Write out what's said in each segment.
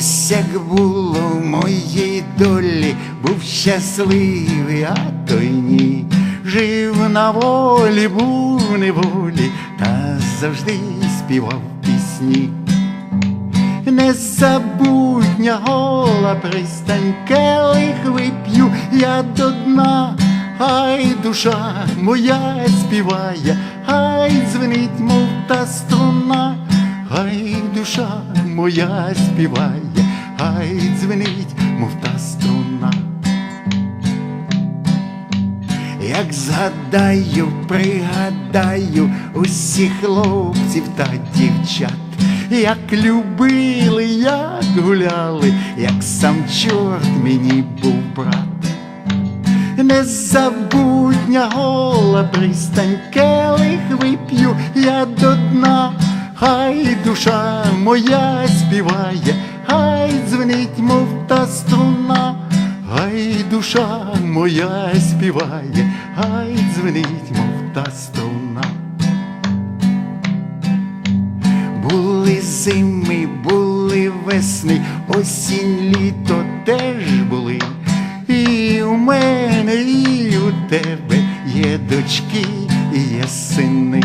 Ось як було в моїй долі, був щасливий, а то й ні. Жив на волі, був неволі, та завжди співав пісні. Незабутня гола пристань, келих вип'ю я до дна, хай душа моя співає, хай дзвенить, мов та струна, хай душа моя співає, хай дзвенить, мов та струна. Як згадаю, пригадаю усіх хлопців та дівчат, як любили, як гуляли, як сам чорт мені був брат. Незабутня гола пристань, келих вип'ю я до дна, хай душа моя співає, хай дзвенить, мов та струна, хай душа моя співає, хай дзвенить, мов та струна. Були зими, були весни, осінь, літо теж були. І у мене, і у тебе є дочки, і є сини.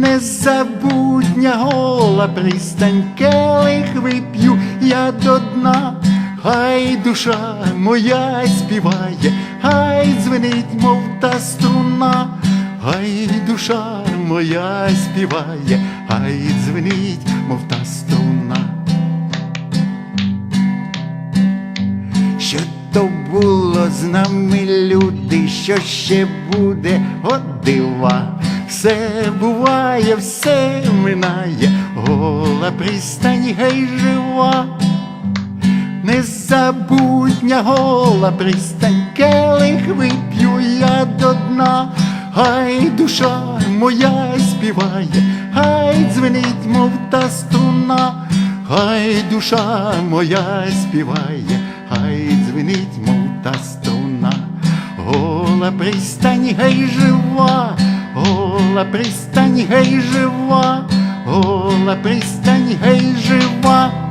Незабутня гола пристань, келих вип'ю я до дна, хай душа моя співає, хай дзвенить, мов та струна, хай душа моя співає, хай дзвенить, мов та струна. Що то було з нами люди, що ще буде от дива. Все буває, все минає, гола пристань гей жива. Незабутня гола пристань, келих вип'ю я до дна, хай душа моя співає, хай дзвенить, мов та струна, хай душа моя співає, хай дзвенить, мов та струна, гола пристань гей жива, гола пристань гей жива, гола пристань гей жива.